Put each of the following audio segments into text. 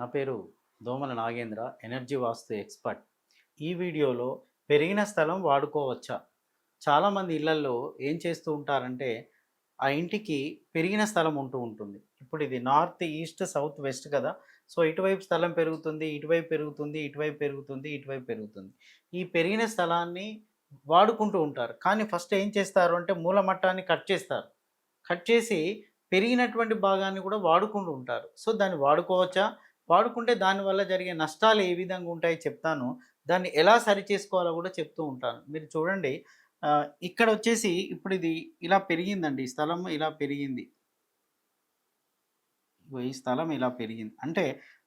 నా పేరు దోమల నాగేంద్ర ఎనర్జీ వాస్తు ఎక్స్పర్ట్. ఈ వీడియోలో పెరిగిన స్థలం వాడుకోవచ్చా? చాలామంది ఇళ్ళల్లో ఏం చేస్తూ ఉంటారంటే ఆ ఇంటికి పెరిగిన స్థలం ఉంటూ ఉంటుంది. ఇప్పుడు ఇది నార్త్ ఈస్ట్ సౌత్ వెస్ట్ కదా? సో ఇటువైపు స్థలం పెరుగుతుంది ఇటువైపు పెరుగుతుంది ఇటువైపు పెరుగుతుంది ఇటువైపు పెరుగుతుంది. ఈ పెరిగిన స్థలాన్ని వాడుకుంటూ ఉంటారు. కానీ ఫస్ట్ ఏం చేస్తారు అంటే మూల మట్టాన్ని కట్ చేస్తారు. కట్ చేసి పెరిగినటువంటి భాగాన్ని కూడా వాడుకుంటూ ఉంటారు. సో దాన్ని వాడుకోవచ్చా? వాడుకుంటే దానివల్ల జరిగే నష్టాలు ఏ విధంగా ఉంటాయో చెప్తాను. దాన్ని ఎలా సరి చేసుకోవాలో కూడా చెప్తూ ఉంటాను. మీరు చూడండి ఇక్కడ వచ్చేసి ఇప్పుడు ఇది ఇలా పెరిగిందండి. ఈ స్థలం ఇలా పెరిగింది. ఈ స్థలం ఇలా పెరిగింది. అంటే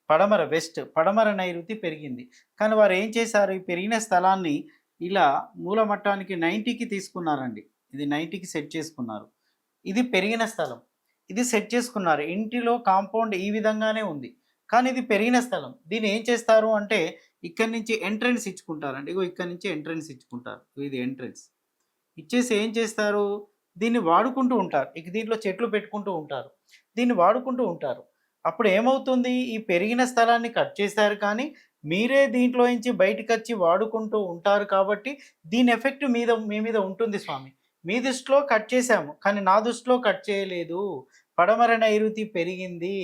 పడమర వెస్ట్ పడమర నైరుతి పెరిగింది. కానీ వారు ఏం చేశారు? ఈ పెరిగిన స్థలాన్ని ఇలా మూలమట్టానికి నైంటీకి తీసుకున్నారండి. ఇది నైంటీకి సెట్ చేసుకున్నారు. ఇది పెరిగిన స్థలం. ఇది సెట్ చేసుకున్నారు. ఇంటిలో కాంపౌండ్ ఈ విధంగానే ఉంది. కానీ ఇది పెరిగిన స్థలం. దీన్ని ఏం చేస్తారు అంటే ఇక్కడి నుంచి ఎంట్రన్స్ ఇచ్చుకుంటారండి. ఇగో ఇక్కడ నుంచి ఎంట్రన్స్ ఇచ్చుకుంటారు. ఇది ఎంట్రన్స్. ఇచ్చేసి ఏం చేస్తారు? దీన్ని వాడుకుంటూ ఉంటారు. ఇక దీంట్లో చెట్లు పెట్టుకుంటూ ఉంటారు. దీన్ని వాడుకుంటూ ఉంటారు. అప్పుడు ఏమవుతుంది? ఈ పెరిగిన స్థలాన్ని కట్ చేశారు కానీ మీరే దీంట్లో నుంచి బయటకు వచ్చి వాడుకుంటూ ఉంటారు కాబట్టి దీని ఎఫెక్ట్ మీద మీ మీద ఉంటుంది స్వామి. మీ దృష్టిలో కట్ చేశాము. కానీ నా దృష్టిలో కట్ చేయలేదు. పడమర నైరుతి పెరిగింది.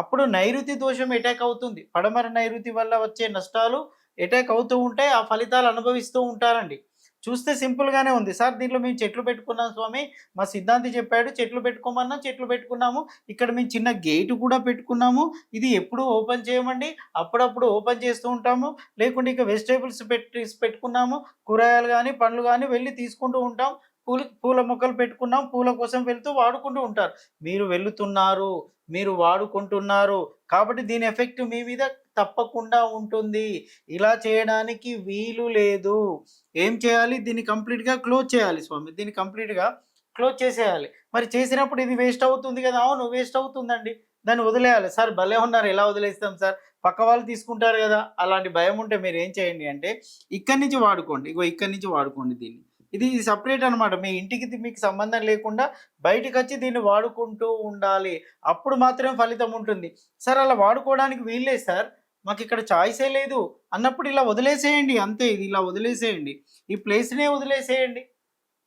అప్పుడు నైరుతి దోషం అటాక్ అవుతుంది. పడమర నైరుతి వల్ల వచ్చే నష్టాలు అటాక్ అవుతూ ఉంటాయి. ఆ ఫలితాలు అనుభవిస్తూ ఉంటారండి. చూస్తే సింపుల్గానే ఉంది. సార్ దీంట్లో మేము చెట్లు పెట్టుకున్నాం స్వామి. మా సిద్ధాంతి చెప్పాడు చెట్లు పెట్టుకోమన్నా చెట్లు పెట్టుకున్నాము. ఇక్కడ మేము చిన్న గేటు కూడా పెట్టుకున్నాము. ఇది ఎప్పుడు ఓపెన్ చేయమండి? అప్పుడప్పుడు ఓపెన్ చేస్తూ ఉంటాము. లేకుంటే ఇక వెజిటేబుల్స్ పెట్టి పెట్టుకున్నాము. కూరగాయలు కానీ పండ్లు కానీ వెళ్ళి తీసుకుంటూ ఉంటాం. పూలు పూల మొక్కలు పెట్టుకున్నాం పూల కోసం వెళ్తూ వాడుకుంటూ ఉంటారు. మీరు వెళుతున్నారు మీరు వాడుకుంటున్నారు కాబట్టి దీని ఎఫెక్ట్ మీ మీద తప్పకుండా ఉంటుంది. ఇలా చేయడానికి వీలు లేదు. ఏం చేయాలి? దీన్ని కంప్లీట్గా క్లోజ్ చేయాలి స్వామి. దీన్ని కంప్లీట్గా క్లోజ్ చేసేయాలి. మరి చేసినప్పుడు ఇది వేస్ట్ అవుతుంది కదా? అవును వేస్ట్ అవుతుందండి. దాన్ని వదిలేయాలి. సార్ భలే ఉన్నారు. ఎలా వదిలేస్తాం సార్? పక్క వాళ్ళు తీసుకుంటారు కదా? అలాంటి భయం ఉంటే మీరు ఏం చేయండి అంటే ఇక్కడి నుంచి వాడుకోండి. ఇగో ఇక్కడి నుంచి వాడుకోండి దీన్ని. ఇది సపరేట్ అనమాట మీ ఇంటికి మీకు సంబంధం లేకుండా బయటకు వచ్చి దీన్ని వాడుకుంటూ ఉండాలి. అప్పుడు మాత్రమే ఫలితం ఉంటుంది. సార్ అలా వాడుకోవడానికి వీల్లేదు సార్. మాకు ఇక్కడ చాయిసే లేదు. అన్నప్పుడు ఇలా వదిలేసేయండి. అంతే ఇది ఇలా వదిలేసేయండి. ఈ ప్లేస్నే వదిలేసేయండి.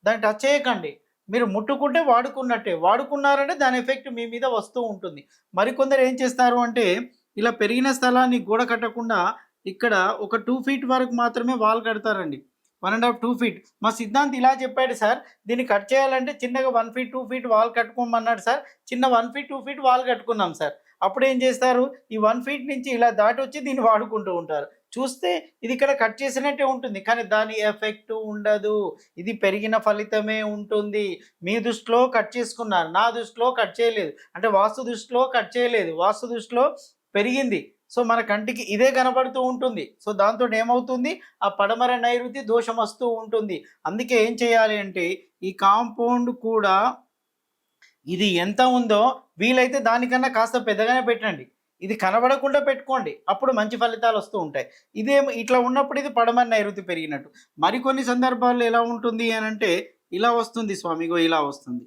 దాన్ని టచ్ చేయకండి. మీరు ముట్టుకుంటే వాడుకున్నట్టే. వాడుకున్నారంటే దాని ఎఫెక్ట్ మీ మీద వస్తూ ఉంటుంది. మరికొందరు ఏం చేస్తారు అంటే ఇలా పెరిగిన స్థలాన్ని గోడ కట్టకుండా ఇక్కడ ఒక టూ ఫీట్ వరకు మాత్రమే wall కడతారండి. One and half two feet. మా సిద్ధాంత్ ఇలా చెప్పాడు సార్ దీన్ని కట్ చేయాలంటే చిన్నగా one feet two feet wall కట్టుకోమన్నాడు sir. చిన్న one feet two feet wall కట్టుకున్నాం సార్. అప్పుడు ఏం చేస్తారు? ఈ వన్ ఫీట్ నుంచి ఇలా దాటి వచ్చి దీన్ని వాడుకుంటూ ఉంటారు. చూస్తే ఇది ఇక్కడ కట్ చేసినట్టే ఉంటుంది కానీ దాని ఎఫెక్ట్ ఉండదు. ఇది పెరిగిన ఫలితమే ఉంటుంది. మీ దృష్టిలో కట్ చేసుకున్నారు నా దృష్టిలో కట్ చేయలేదు. అంటే వాస్తు దృష్టిలో కట్ చేయలేదు. వాస్తు దృష్టిలో పెరిగింది. సో మన కంటికి ఇదే కనబడుతూ ఉంటుంది. సో దాంతో ఏమవుతుంది? ఆ పడమర నైరుతి దోషం వస్తూ ఉంటుంది. అందుకే ఏం చేయాలి అంటే ఈ కాంపౌండ్ కూడా ఇది ఎంత ఉందో వీలైతే దానికన్నా కాస్త పెద్దగానే పెట్టండి. ఇది కనబడకుండా పెట్టుకోండి. అప్పుడు మంచి ఫలితాలు వస్తూ ఉంటాయి. ఇదేం ఇట్లా ఉన్నప్పుడు ఇది పడమర నైరుతి పెరిగినట్టు. మరికొన్ని సందర్భాల్లో ఎలా ఉంటుంది అని అంటే ఇలా వస్తుంది స్వామిగో ఇలా వస్తుంది.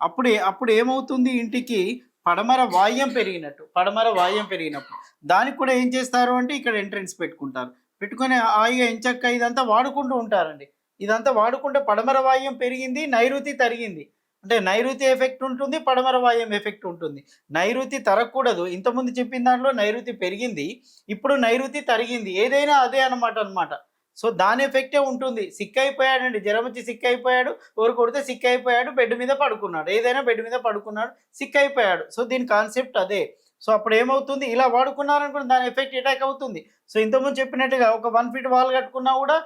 అప్పుడే అప్పుడు ఏమవుతుంది ఇంటికి? పడమర వాయం పెరిగినట్టు పడమర వాయం పెరిగినప్పుడు. దానికి కూడా ఏం చేస్తారు అంటే ఇక్కడ ఎంట్రెన్స్ పెట్టుకుంటారు. పెట్టుకొని హాయిగా ఎంచక్క ఇదంతా వాడుకుంటూ ఉంటారండి. ఇదంతా వాడుకుంటే పడమర వాయం పెరిగింది నైరుతి తరిగింది. అంటే నైరుతి ఎఫెక్ట్ ఉంటుంది పడమర వాయం ఎఫెక్ట్ ఉంటుంది. నైరుతి తరగకూడదు ఇంతకుముందు చెప్పిన దాంట్లో నైరుతి పెరిగింది ఇప్పుడు నైరుతి తరిగింది. ఏదైనా అదే అనమాట అనమాట సో దాని ఎఫెక్టే ఉంటుంది. సిక్ అయిపోయాడండి జ్వరం వచ్చి సిక్ అయిపోయాడు ఎవరు కొడితే సిక్ అయిపోయాడు బెడ్ మీద పడుకున్నాడు. ఏదైనా బెడ్ మీద పడుకున్నాడు. సిక్ అయిపోయాడు సో దీని కాన్సెప్ట్ అదే. సో అప్పుడు ఏమవుతుంది? ఇలా వాడుకున్నారనుకోండి దాని ఎఫెక్ట్ అటాక్ అవుతుంది. సో ఇంతకుముందు చెప్పినట్టుగా ఒక వన్ ఫీట్ వాల్ కట్టుకున్నా కూడా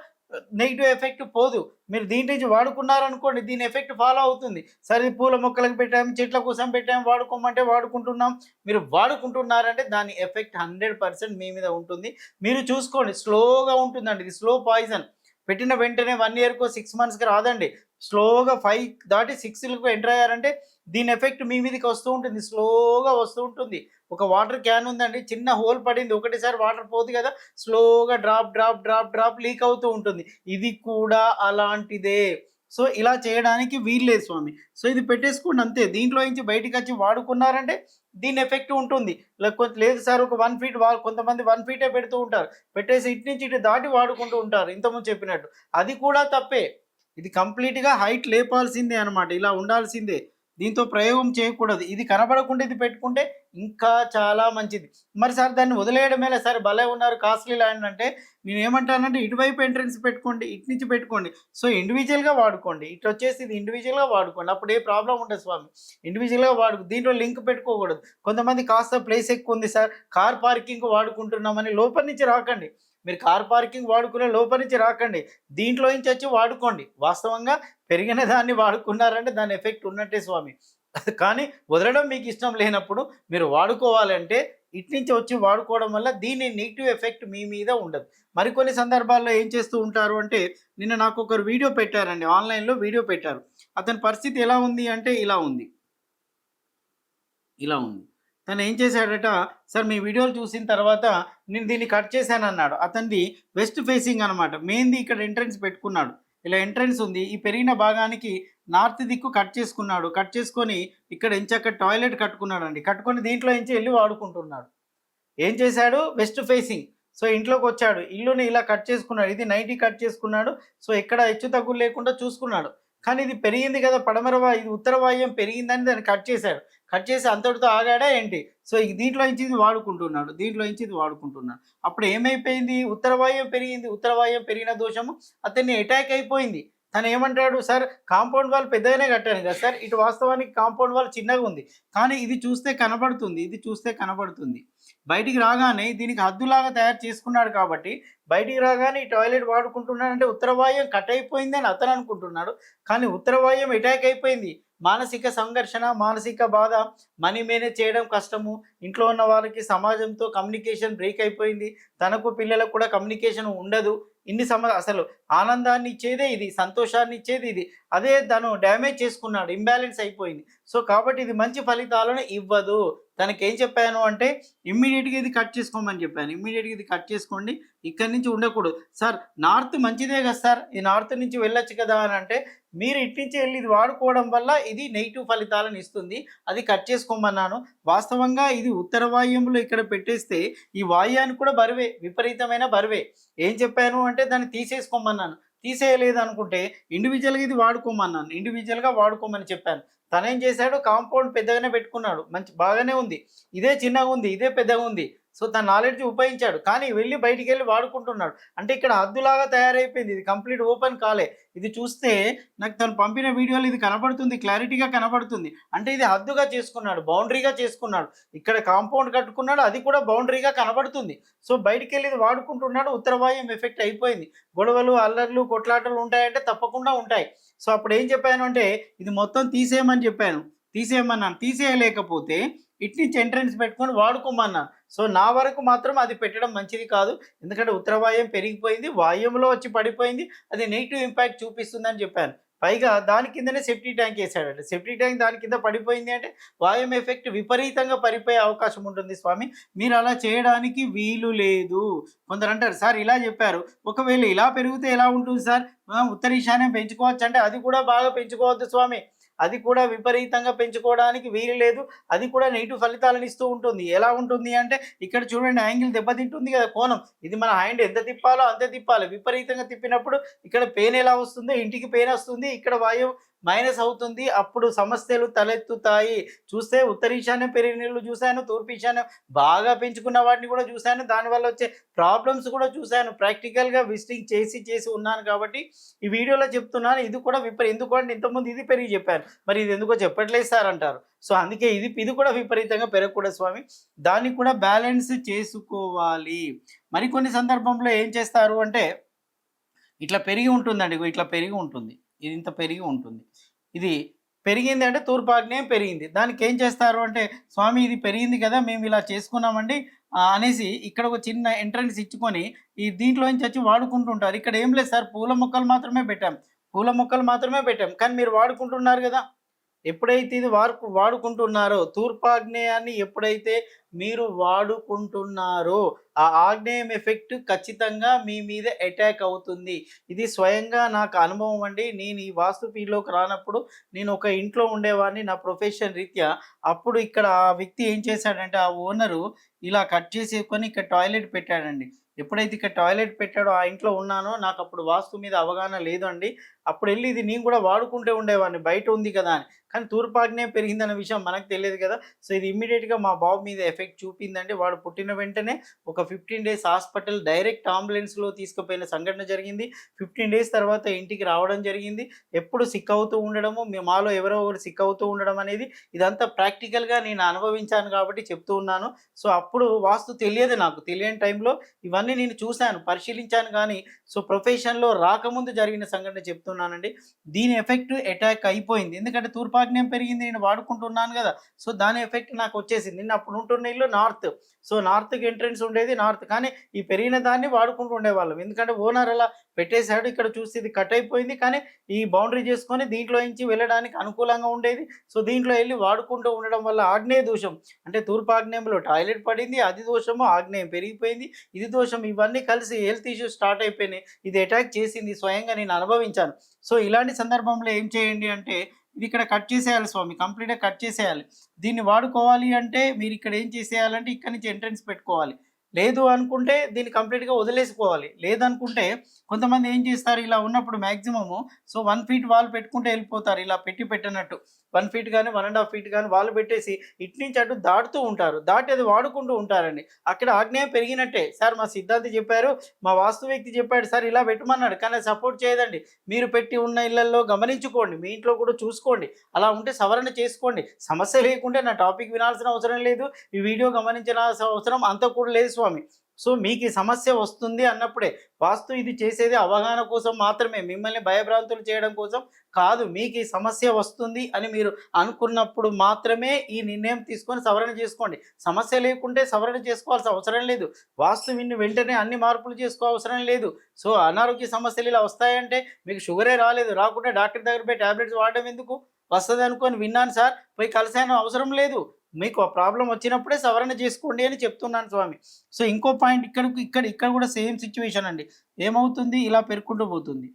నెగిటివ్ ఎఫెక్ట్ పోదు. మీరు దీని నుంచి వాడుకున్నారనుకోండి దీని ఎఫెక్ట్ ఫాలో అవుతుంది. సరే పూల మొక్కలకు పెట్టాము చెట్ల కోసం పెట్టాము వాడుకోమంటే వాడుకుంటున్నాం. మీరు వాడుకుంటున్నారంటే దాని ఎఫెక్ట్ హండ్రెడ్ పర్సెంట్ మీ మీద ఉంటుంది. మీరు చూసుకోండి స్లోగా ఉంటుందండి. ఇది స్లో పాయిజన్. పెట్టిన వెంటనే వన్ ఇయర్కో సిక్స్ మంత్స్కి రాదండి. స్లోగా ఫైవ్ దాటి సిక్స్లకు ఎంటర్ అయ్యారంటే దీని ఎఫెక్ట్ మీ మీదకి వస్తూ ఉంటుంది. స్లోగా వస్తూ ఉంటుంది. ఒక వాటర్ క్యాన్ ఉందండి చిన్న హోల్ పడింది ఒకటేసారి వాటర్ పోదు కదా స్లోగా drop drop drop drop leak అవుతూ ఉంటుంది. ఇది కూడా అలాంటిదే. సో ఇలా చేయడానికి వీల్లేదు స్వామి. సో ఇది పెట్టేసుకోండి అంతే. దీంట్లో నుంచి బయటికి వచ్చి వాడుకున్నారంటే దీని ఎఫెక్ట్ ఉంటుంది. లేకపోతే లేదు సార్ ఒక వన్ ఫీట్ వా కొంతమంది వన్ ఫీటే పెడుతూ ఉంటారు. పెట్టేసి ఇటు నుంచి ఇటు దాటి వాడుకుంటూ ఉంటారు. ఇంతకుముందు చెప్పినట్టు. అది కూడా తప్పే. ఇది కంప్లీట్గా హైట్ లేపాల్సిందే అనమాట ఇలా ఉండాల్సిందే. దీంతో ప్రయోగం చేయకూడదు. ఇది కనబడకుండా ఇది పెట్టుకుంటే ఇంకా చాలా మంచిది. మరి సార్ దాన్ని వదిలేయడమేలే సరే. భలే ఉన్నారు కాస్ట్లీ ల్యాండ్ అంటే. నేను ఏమంటానంటే ఇటువైపు ఎంట్రన్స్ పెట్టుకోండి ఇటు నుంచి పెట్టుకోండి. సో ఇండివిజువల్గా వాడుకోండి. ఇటు వచ్చేసి ఇది ఇండివిజువల్గా వాడుకోండి. అప్పుడు ఏ ప్రాబ్లం ఉండదు స్వామి. ఇండివిజువల్గా వాడుకు దీంట్లో లింక్ పెట్టుకోకూడదు. కొంతమంది కాస్త ప్లేస్ ఎక్కువ ఉంది సార్. కార్ పార్కింగ్ వాడుకుంటున్నామని లోపల నుంచి రాకండి. మీరు కార్ పార్కింగ్ వాడుకునే లోపల నుంచి రాకండి. దీంట్లో నుంచి వచ్చి వాడుకోండి. వాస్తవంగా పెరిగిన దాన్ని వాడుకున్నారంటే దాని ఎఫెక్ట్ ఉన్నట్టే స్వామి. కానీ వదలడం మీకు ఇష్టం లేనప్పుడు మీరు వాడుకోవాలంటే ఇట్నుంచి వచ్చి వాడుకోవడం వల్ల దీని నెగిటివ్ ఎఫెక్ట్ మీ మీద ఉండదు. మరికొన్ని సందర్భాల్లో ఏం చేస్తూ ఉంటారు అంటే నిన్న నాకు ఒకరు వీడియో పెట్టారండి. ఆన్లైన్లో వీడియో పెట్టారు. అతని పరిస్థితి ఎలా ఉంది అంటే ఇలా ఉంది. ఇలా ఉంది. తను ఏం చేశాడట సార్ మీ వీడియోలు చూసిన తర్వాత నేను దీన్ని కట్ చేశాను అన్నాడు అతనిది వెస్ట్ ఫేసింగ్ అనమాట మెయిన్ది ఇక్కడ ఎంట్రన్స్ పెట్టుకున్నాడు. ఇలా ఎంట్రన్స్ ఉంది. ఈ పెరిగిన భాగానికి నార్త్ దిక్కు కట్ చేసుకున్నాడు. కట్ చేసుకొని ఇక్కడ ఎంచక్క టాయిలెట్ కట్టుకున్నాడు అండి కట్టుకొని దీంట్లో నుంచి వెళ్ళి వాడుకుంటున్నాడు. ఏం చేశాడు? West facing. సో ఇంట్లోకి వచ్చాడు. ఇల్లుని ఇలా కట్ చేసుకున్నాడు. ఇది నైటీ కట్ చేసుకున్నాడు. సో ఎక్కడ హెచ్చు తగ్గులు లేకుండా చూసుకున్నాడు. కానీ ఇది పెరిగింది కదా పడమర ఇది ఉత్తర వాయువ్యం పెరిగిందని దాన్ని కట్ చేశాడు కట్ చేసి అంతటితో ఆగాడా ఏంటి? సో ఇది దీంట్లో నుంచి ఇది వాడుకుంటున్నాడు దీంట్లో నుంచి ఇది వాడుకుంటున్నాడు. అప్పుడు ఏమైపోయింది? ఉత్తర వాయువ్యం పెరిగింది ఉత్తర వాయువ్యం పెరిగిన దోషము అతన్ని అటాక్ అయిపోయింది. తను ఏమంటాడు? సార్ కాంపౌండ్ వాల్ పెద్దగానే కట్టాను కదా సార్. ఇటు వాస్తవానికి కాంపౌండ్ వాల్ చిన్నగా ఉంది. కానీ ఇది చూస్తే కనబడుతుంది ఇది చూస్తే కనబడుతుంది. బయటికి రాగానే దీనికి హద్దులాగా తయారు చేసుకున్నాడు కాబట్టి బయటికి రాగానే ఈ టాయిలెట్ వాడుకుంటున్నాడు అంటే ఉత్తరవాయుం కట్ అయిపోయింది అని అతను అనుకుంటున్నాడు. కానీ ఉత్తరవాయుం అటాక్ అయిపోయింది. మానసిక సంఘర్షణ మానసిక బాధ మనీ మేనేజ్ చేయడం కష్టము. ఇంట్లో ఉన్న వారికి సమాజంతో కమ్యూనికేషన్ బ్రేక్ అయిపోయింది. తనకు పిల్లలకు కూడా కమ్యూనికేషన్ ఉండదు. ఇన్ని సమ అసలు ఆనందాన్ని ఇచ్చేదే ఇది సంతోషాన్ని ఇచ్చేది ఇది. అదే తను డ్యామేజ్ చేసుకున్నాడు. ఇంబ్యాలెన్స్ అయిపోయింది. సో కాబట్టి ఇది మంచి ఫలితాలను ఇవ్వదు. తనకి ఏం చెప్పాను అంటే ఇమ్మీడియట్గా ఇది కట్ చేసుకోమని చెప్పాను. ఇమ్మీడియట్గా ఇది కట్ చేసుకోండి. ఇక్కడి నుంచి ఉండకూడదు. సార్ నార్త్ మంచిదే కదా సార్? ఈ నార్త్ నుంచి వెళ్ళొచ్చు కదా? అని అంటే మీరు ఇటు నుంచి వెళ్ళి ఇది వాడుకోవడం వల్ల ఇది నెగిటివ్ ఫలితాలను ఇస్తుంది. అది కట్ చేసుకోమన్నాను. వాస్తవంగా ఇది ఉత్తర వాయువులో ఇక్కడ పెట్టేస్తే ఈ వాయుయానికి కూడా బరువే విపరీతమైన బరువే. ఏం చెప్పాను అంటే దాన్ని తీసేసుకోమన్నాను. తీసేయలేదు అనుకుంటే ఇండివిజువల్గా ఇది వాడుకోమన్నాను. ఇండివిజువల్గా వాడుకోమని చెప్పాను. తనేం చేశాడు? కాంపౌండ్ పెద్దగానే పెట్టుకున్నాడు. మంచి బాగానే ఉంది. ఇదే చిన్నగా ఉంది ఇదే పెద్దగా ఉంది. సో తన నాలెడ్జ్ ఉపయోగించాడు. కానీ వెళ్ళి బయటికి వెళ్ళి వాడుకుంటున్నాడు. అంటే ఇక్కడ హద్దులాగా తయారైపోయింది. ఇది కంప్లీట్ ఓపెన్ కాలే. ఇది చూస్తే నాకు తను పంపిన వీడియోలు ఇది కనబడుతుంది. క్లారిటీగా కనబడుతుంది. అంటే ఇది హద్దుగా చేసుకున్నాడు. బౌండరీగా చేసుకున్నాడు. ఇక్కడ కాంపౌండ్ కట్టుకున్నాడు. అది కూడా బౌండరీగా కనబడుతుంది. సో బయటికి వెళ్ళి ఇది వాడుకుంటున్నాడు. ఉత్తరవాయం ఎఫెక్ట్ అయిపోయింది. గొడవలు అల్లర్లు కొట్లాటలు ఉంటాయంటే తప్పకుండా ఉంటాయి. సో అప్పుడు ఏం చెప్పాను అంటే ఇది మొత్తం తీసేయమని చెప్పాను. తీసేయమన్నాను. తీసేయలేకపోతే ఇటు ఎంట్రన్స్ పెట్టుకొని వాడుకోమన్నా. సో నా వరకు మాత్రం అది పెట్టడం మంచిది కాదు. ఎందుకంటే ఉత్తరవాయం పెరిగిపోయింది వాయుంలో వచ్చి పడిపోయింది అది నెగిటివ్ ఇంపాక్ట్ చూపిస్తుందని చెప్పాను. పైగా దాని కిందనే సెఫ్టీ ట్యాంక్ వేసాడట. సెఫ్టీ ట్యాంక్ దాని కింద పడిపోయింది అంటే వాయుం ఎఫెక్ట్ విపరీతంగా పడిపోయే అవకాశం ఉంటుంది స్వామి. మీరు అలా చేయడానికి వీలు లేదు. కొందరు అంటారు సార్ ఇలా చెప్పారు. ఒకవేళ ఇలా పెరిగితే ఎలా ఉంటుంది సార్? ఉత్తర ఈశాన్యం పెంచుకోవచ్చు అంటే అది కూడా బాగా పెంచుకోవద్దు స్వామి. అది కూడా విపరీతంగా పెంచుకోవడానికి వీలు లేదు. అది కూడా నెగిటివ్ ఫలితాలను ఇస్తూ ఉంటుంది. ఎలా ఉంటుంది అంటే ఇక్కడ చూడండి యాంగిల్ దెబ్బతింటుంది కదా కోణం. ఇది మన హ్యాండ్ ఎంత తిప్పాలో అంతే తిప్పాలి. విపరీతంగా తిప్పినప్పుడు ఇక్కడ పెయిన్ ఎలా వస్తుందో? ఇంటికి పెయిన్ వస్తుంది. ఇక్కడ వాయువు మైనస్ అవుతుంది. అప్పుడు సమస్యలు తలెత్తుతాయి. చూస్తే ఉత్తర ఈశాన్యం పెరిగిన నీళ్ళు చూశాను తూర్పు ఈశాన్యం బాగా పెంచుకున్న వాటిని కూడా చూశాను. దానివల్ల వచ్చే ప్రాబ్లమ్స్ కూడా చూశాను. ప్రాక్టికల్గా విజిటింగ్ చేసి చేసి ఉన్నాను కాబట్టి ఈ వీడియోలో చెప్తున్నాను. ఇది కూడా విపరీ ఎందుకంటే ఇంతకుముందు ఇది పెరిగి చెప్పాను మరి ఇది ఎందుకో చెప్పట్లేదు సార్ అంటారు. సో అందుకే ఇది ఇది కూడా విపరీతంగా పెరగకూడదు స్వామి. దాన్ని కూడా బ్యాలెన్స్ చేసుకోవాలి. మరికొన్ని సందర్భంలో ఏం చేస్తారు అంటే ఇట్లా పెరిగి ఉంటుందండి. ఇట్లా పెరిగి ఉంటుంది. ఇది ఇంత పెరిగి ఉంటుంది. ఇది పెరిగింది అంటే తూర్పు పెరిగింది. దానికి ఏం చేస్తారు అంటే స్వామి ఇది పెరిగింది కదా మేము ఇలా చేసుకున్నామండి అనేసి ఇక్కడ ఒక చిన్న ఎంట్రన్స్ ఇచ్చుకొని ఈ దీంట్లో నుంచి వచ్చి వాడుకుంటుంటారు. ఇక్కడ ఏం లేదు సార్ పూల మొక్కలు మాత్రమే పెట్టాం. పూల మొక్కలు మాత్రమే పెట్టాం. కానీ మీరు వాడుకుంటున్నారు కదా. ఎప్పుడైతే ఇది వాడు వాడుకుంటున్నారో తూర్పాగ్నేయాన్ని ఎప్పుడైతే మీరు వాడుకుంటున్నారో ఆ ఆగ్నేయం ఎఫెక్ట్ ఖచ్చితంగా మీ మీద అటాక్ అవుతుంది. ఇది స్వయంగా నాకు అనుభవం అండి. నేను ఈ వాస్తు ఫీల్డ్లోకి రానప్పుడు నేను ఒక ఇంట్లో ఉండేవాడిని నా ప్రొఫెషన్ రీత్యా. అప్పుడు ఇక్కడ ఆ వ్యక్తి ఏం చేశాడంటే ఆ ఓనరు ఇలా కట్ చేసేకొని ఇక్కడ టాయిలెట్ పెట్టాడండి. ఎప్పుడైతే ఇక్కడ టాయిలెట్ పెట్టాడో ఆ ఇంట్లో ఉన్నానో నాకు అప్పుడు వాస్తు మీద అవగాహన లేదు అండి అప్పుడు వెళ్ళి ఇది నేను కూడా వాడుకుంటూ ఉండేవాడిని బయట ఉంది కదా అని. కానీ తూర్పాగ్నే పెరిగిందన్న విషయం మనకు తెలియదు కదా. సో ఇది ఇమ్మీడియట్గా మా బాబు మీద ఎఫెక్ట్ చూపిందండి వాడు పుట్టిన వెంటనే ఒక ఫిఫ్టీన్ డేస్ హాస్పిటల్ డైరెక్ట్ అంబులెన్స్లో తీసుకుపోయిన సంఘటన జరిగింది. ఫిఫ్టీన్ డేస్ తర్వాత ఇంటికి రావడం జరిగింది. ఎప్పుడు సిక్ అవుతూ ఉండడము మాలో ఎవరో ఒకరు సిక్ అవుతూ ఉండడం అనేది ఇదంతా ప్రాక్టికల్గా నేను అనుభవించాను కాబట్టి చెప్తూ ఉన్నాను. సో అప్పుడు వాస్తు తెలియదు నాకు. తెలియని టైంలో ఇవన్నీ నేను చూశాను పరిశీలించాను కానీ సో ప్రొఫెషన్లో రాకముందు జరిగిన సంఘటన చెప్తున్నానండి దీని ఎఫెక్ట్ అటాక్ అయిపోయింది. ఎందుకంటే తూర్పాగ్నేయం పెరిగింది నేను వాడుకుంటున్నాను కదా. సో దాని ఎఫెక్ట్ నాకు వచ్చేసింది. నేను అప్పుడు ఉంటున్న ఇల్లు నార్త్. సో నార్త్కి ఎంట్రన్స్ ఉండేది నార్త్. కానీ ఈ పెరిగిన దాన్ని వాడుకుంటూ ఉండేవాళ్ళం. ఎందుకంటే ఓనర్ అలా పెట్టేశాడు. ఇక్కడ చూస్తే ఇది కట్ అయిపోయింది. కానీ ఈ బౌండరీ చేసుకొని దీంట్లో నుంచి వెళ్ళడానికి అనుకూలంగా ఉండేది. సో దీంట్లో వెళ్ళి వాడుకుంటూ ఉండడం వల్ల ఆగ్నేయ దోషం. అంటే తూర్పు ఆగ్నేయంలో టాయిలెట్ పడింది అది దోషము ఆగ్నేయం పెరిగిపోయింది. ఇది దోషం. ఇవన్నీ కలిసి హెల్త్ ఇష్యూస్ స్టార్ట్ అయిపోయినాయి. ఇది అటాక్ చేసింది. స్వయంగా నేను అనుభవించాను. సో ఇలాంటి సందర్భంలో ఏం చేయండి అంటే ఇది ఇక్కడ కట్ చేసేయాలి స్వామి కంప్లీట్గా కట్ చేసేయాలి. దీన్ని వాడుకోవాలి అంటే మీరు ఇక్కడ ఏం చేసేయాలంటే ఇక్కడ నుంచి ఎంట్రన్స్ పెట్టుకోవాలి. లేదు అనుకుంటే దీన్ని కంప్లీట్గా వదిలేసుకోవాలి లేదనుకుంటే కొంతమంది ఏం చేస్తారు ఇలా ఉన్నప్పుడు maximum so one feet wall పెట్టుకుంటే వెళ్ళిపోతారు ఇలా పెట్టి పెట్టినట్టు. వన్ ఫీట్ కానీ వన్ అండ్ హాఫ్ ఫీట్ కానీ వాళ్ళు పెట్టేసి ఇటు నుంచి అటు దాటుతూ ఉంటారు. దాటి అది వాడుకుంటూ ఉంటారండి. అక్కడ ఆగ్నేయం పెరిగినట్టే. సార్ మా సిద్ధాంతి చెప్పారు మా వాస్తు వ్యక్తి చెప్పాడు సార్ ఇలా పెట్టమన్నాడు కానీ సపోర్ట్ చేయదండి. మీరు పెట్టి ఉన్న ఇళ్ళలో గమనించుకోండి మీ ఇంట్లో కూడా చూసుకోండి. అలా ఉంటే సవరణ చేసుకోండి. సమస్య లేకుంటే నా టాపిక్ వినాల్సిన అవసరం లేదు. ఈ వీడియో గమనించిన అవసరం అంత కూడా లేదు స్వామి. సో మీకు ఈ సమస్య వస్తుంది అన్నప్పుడే వాస్తు ఇది చేసేది అవగాహన కోసం మాత్రమే మిమ్మల్ని భయభ్రాంతులు చేయడం కోసం కాదు మీకు ఈ సమస్య వస్తుంది అని మీరు అనుకున్నప్పుడు మాత్రమే ఈ నిర్ణయం తీసుకొని సవరణ చేసుకోండి. సమస్య లేకుంటే సవరణ చేసుకోవాల్సిన అవసరం లేదు. వాస్తు విన్ని వెంటనే అన్ని మార్పులు చేసుకో అవసరం లేదు. సో అనారోగ్య సమస్యలు ఇలా వస్తాయంటే మీకు షుగరే రాలేదు. రాకుండా డాక్టర్ దగ్గర పోయి టాబ్లెట్స్ వాడడం ఎందుకు? వస్తుంది అనుకొని విన్నాను సార్ పోయి కలిసాను అవసరం లేదు. మీకు ఆ ప్రాబ్లం వచ్చినప్పుడే సవరణ చేసుకోండి అని చెప్తున్నాను స్వామి. సో ఇంకో పాయింట్ ఇక్కడ ఇక్కడ ఇక్కడ కూడా సేమ్ సిచ్యువేషన్ అండి. ఏమవుతుంది? ఇలా పెరుక్కుంటూ పోతుంది.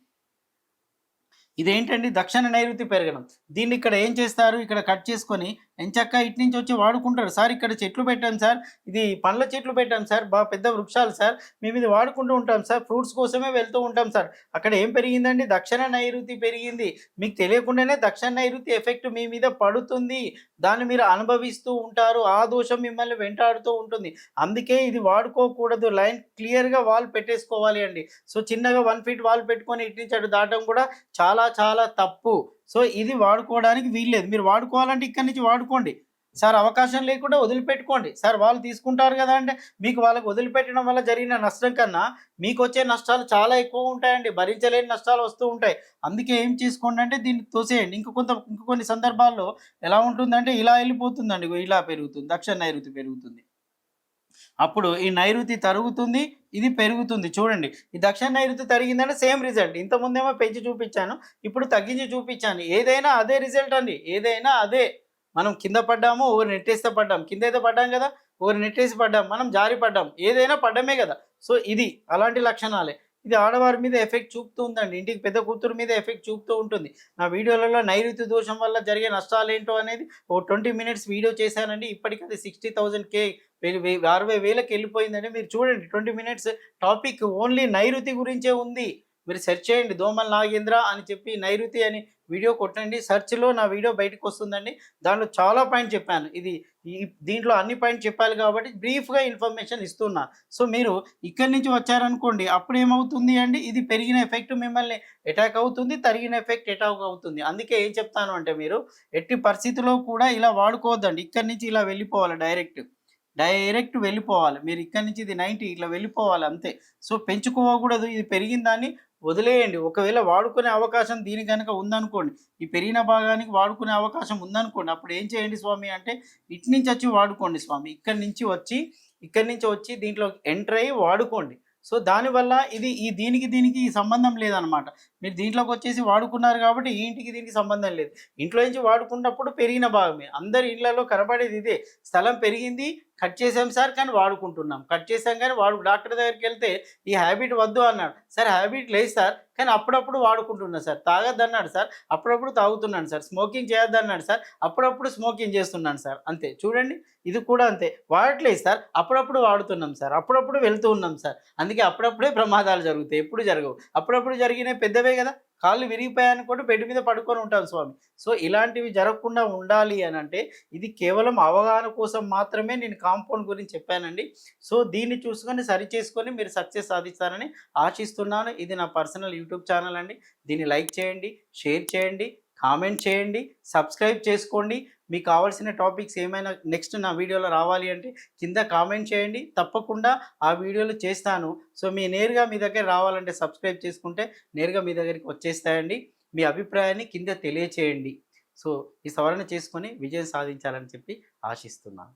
ఇదేంటండి? దక్షిణ నైరుతి పెరగడం. దీన్ని ఇక్కడ ఏం చేస్తారు? ఇక్కడ కట్ చేసుకొని ఎంచక్క ఇటు నుంచి వచ్చి వాడుకుంటారు సార్ ఇక్కడ చెట్లు పెట్టాం సార్. ఇది పండ్ల చెట్లు పెట్టాం సార్. బాగా పెద్ద వృక్షాలు సార్. మేము ఇది వాడుకుంటూ ఉంటాం సార్. ఫ్రూట్స్ కోసమే వెళ్తూ ఉంటాం సార్. అక్కడ ఏం పెరిగిందండి? దక్షిణ నైరుతి పెరిగింది. మీకు తెలియకుండానే దక్షిణ నైరుతి ఎఫెక్ట్ మీ మీద పడుతుంది. దాన్ని మీరు అనుభవిస్తూ ఉంటారు. ఆ దోషం మిమ్మల్ని వెంటాడుతూ ఉంటుంది. అందుకే ఇది వాడుకోకూడదు. లైన్ క్లియర్గా వాల్ పెట్టేసుకోవాలి అండి. సో చిన్నగా వన్ ఫీట్ వాల్ పెట్టుకొని ఇటు నుంచి అటు దాటం కూడా చాలా చాలా తప్పు. సో ఇది వాడుకోవడానికి వీల్లేదు. మీరు వాడుకోవాలంటే ఇక్కడి నుంచి వాడుకోండి. సార్ అవకాశం లేకుండా వదిలిపెట్టుకోండి. సార్ వాళ్ళు తీసుకుంటారు కదా అంటే మీకు వాళ్ళకి వదిలిపెట్టడం వల్ల జరిగిన నష్టం కన్నా మీకు వచ్చే నష్టాలు చాలా ఎక్కువ ఉంటాయండి. భరించలేని నష్టాలు వస్తూ ఉంటాయి. అందుకే ఏం చేసుకోండి అంటే దీన్ని తోసేయండి. ఇంక కొంత ఇంక కొన్ని సందర్భాల్లో ఎలా ఉంటుందంటే ఇలా వెళ్ళిపోతుందండి. ఇలా పెరుగుతుంది. దక్షిణ నైరుతి పెరుగుతుంది. అప్పుడు ఈ నైరుతి తరుగుతుంది ఇది పెరుగుతుంది. చూడండి ఈ దక్షిణ నైరుతి తరిగిందంటే సేమ్ రిజల్ట్. ఇంతకుముందేమో పెంచి చూపించాను ఇప్పుడు తగ్గించి చూపించాను. ఏదైనా అదే రిజల్ట్ అండి. ఏదైనా అదే. మనం కింద పడ్డాము ఒకరు నెట్టేస్తే పడ్డాం. కింద అయితే పడ్డాం కదా ఒకరు నెట్టేసి పడ్డాం. మనం జారి పడ్డాం. ఏదైనా పడ్డమే కదా. సో ఇది అలాంటి లక్షణాలే. ఇది ఆడవారి మీద ఎఫెక్ట్ చూపుతూ ఉందండి ఇంటికి పెద్ద కూతురు మీద ఎఫెక్ట్ చూపుతూ ఉంటుంది. నా వీడియోలలో నైరుతి దోషం వల్ల జరిగే నష్టాలు ఏంటో అనేది ఓ ట్వంటీ మినిట్స్ వీడియో చేశానండి. ఇప్పటికీ అది సిక్స్టీ థౌజండ్ కే అరవై వేలకు వెళ్ళిపోయిందండి మీరు చూడండి. ట్వంటీ మినిట్స్ టాపిక్ ఓన్లీ నైరుతి గురించే ఉంది. మీరు సెర్చ్ చేయండి దోమల్ నాగేంద్ర అని చెప్పి నైరుతి అని వీడియో కొట్టండి. సెర్చ్లో నా వీడియో బయటకు వస్తుందండి. దాంట్లో చాలా పాయింట్ చెప్పాను. ఇది దీంట్లో అన్ని పాయింట్ చెప్పాలి కాబట్టి బ్రీఫ్గా ఇన్ఫర్మేషన్ ఇస్తున్నా. సో మీరు ఇక్కడి నుంచి వచ్చారనుకోండి అప్పుడు ఏమవుతుంది అండి? ఇది పెరిగిన ఎఫెక్ట్ మిమ్మల్ని అటాక్ అవుతుంది తరిగిన ఎఫెక్ట్ అటాక్ అవుతుంది. అందుకే ఏం చెప్తాను అంటే మీరు ఎట్టి పరిస్థితిలో కూడా ఇలా వాడుకోవద్దండి. ఇక్కడి నుంచి ఇలా వెళ్ళిపోవాలి డైరెక్ట్ డైరెక్ట్ వెళ్ళిపోవాలి. మీరు ఇక్కడ నుంచి ఇది నైంటీ ఇట్లా వెళ్ళిపోవాలి అంతే. సో పెంచుకోకూడదు. ఇది పెరిగిన దాన్ని వదిలేయండి. ఒకవేళ వాడుకునే అవకాశం దీని కనుక ఉందనుకోండి ఈ పెరిగిన భాగానికి వాడుకునే అవకాశం ఉందనుకోండి అప్పుడు ఏం చేయండి స్వామి అంటే ఇటు నుంచి వచ్చి వాడుకోండి స్వామి. ఇక్కడి నుంచి వచ్చి ఇక్కడి నుంచి వచ్చి దీంట్లో ఎంటర్ అయ్యి వాడుకోండి. సో దానివల్ల ఇది ఈ దీనికి దీనికి సంబంధం లేదనమాట. మీరు దీంట్లోకి వచ్చేసి వాడుకున్నారు కాబట్టి ఈ ఇంటికి దీనికి సంబంధం లేదు. ఇంట్లో నుంచి వాడుకున్నప్పుడు పెరిగిన భాగమే. అందరి ఇళ్ళలో కనబడేది ఇదే. స్థలం పెరిగింది కట్ చేసాం సార్ కానీ వాడుకుంటున్నాం. కట్ చేసాం కానీ వాడు డాక్టర్ దగ్గరికి వెళ్తే ఈ హ్యాబిట్ వద్దు అన్నాడు. సార్ హ్యాబిట్ లేదు సార్ కానీ అప్పుడప్పుడు వాడుకుంటున్నా సార్. తాగద్దు అన్నాడు సార్. అప్పుడప్పుడు తాగుతున్నాను సార్. స్మోకింగ్ చేయొద్దు అన్నాడు సార్. అప్పుడప్పుడు స్మోకింగ్ చేస్తున్నాను సార్. అంతే. చూడండి. ఇది కూడా అంతే. వాడట్లేదు సార్. అప్పుడప్పుడు వాడుతున్నాం సార్. అప్పుడప్పుడు వెళ్తూ ఉన్నాం సార్. అందుకే అప్పుడప్పుడే ప్రమాదాలు జరుగుతాయి. ఎప్పుడు జరగవు. అప్పుడప్పుడు జరిగినవి పెద్దవే కదా. కాళ్ళు విరిగిపోయాయని కూడా బెడ్ మీద పడుకొని ఉంటాం స్వామి. సో ఇలాంటివి జరగకుండా ఉండాలి అని అంటే ఇది కేవలం అవగాహన కోసం మాత్రమే నేను కాంపౌండ్ గురించి చెప్పానండి. సో దీన్ని చూసుకొని సరి చేసుకొని మీరు సక్సెస్ సాధిస్తారని ఆశిస్తున్నాను. ఇది నా పర్సనల్ యూట్యూబ్ ఛానల్ అండి. దీన్ని లైక్ చేయండి షేర్ చేయండి కామెంట్ చేయండి సబ్స్క్రైబ్ చేసుకోండి. మీకు కావాల్సిన టాపిక్స్ ఏమైనా నెక్స్ట్ నా వీడియోలో రావాలి అంటే కింద కామెంట్ చేయండి. తప్పకుండా ఆ వీడియోలు చేస్తాను. సో మీ నేరుగా మీ దగ్గర రావాలంటే సబ్స్క్రైబ్ చేసుకుంటే నేరుగా మీ దగ్గరికి వచ్చేస్తాయండి. మీ అభిప్రాయాన్ని కింద తెలియచేయండి. సో ఈ సవరణ చేసుకొని విజయం సాధించాలని చెప్పి ఆశిస్తున్నాను.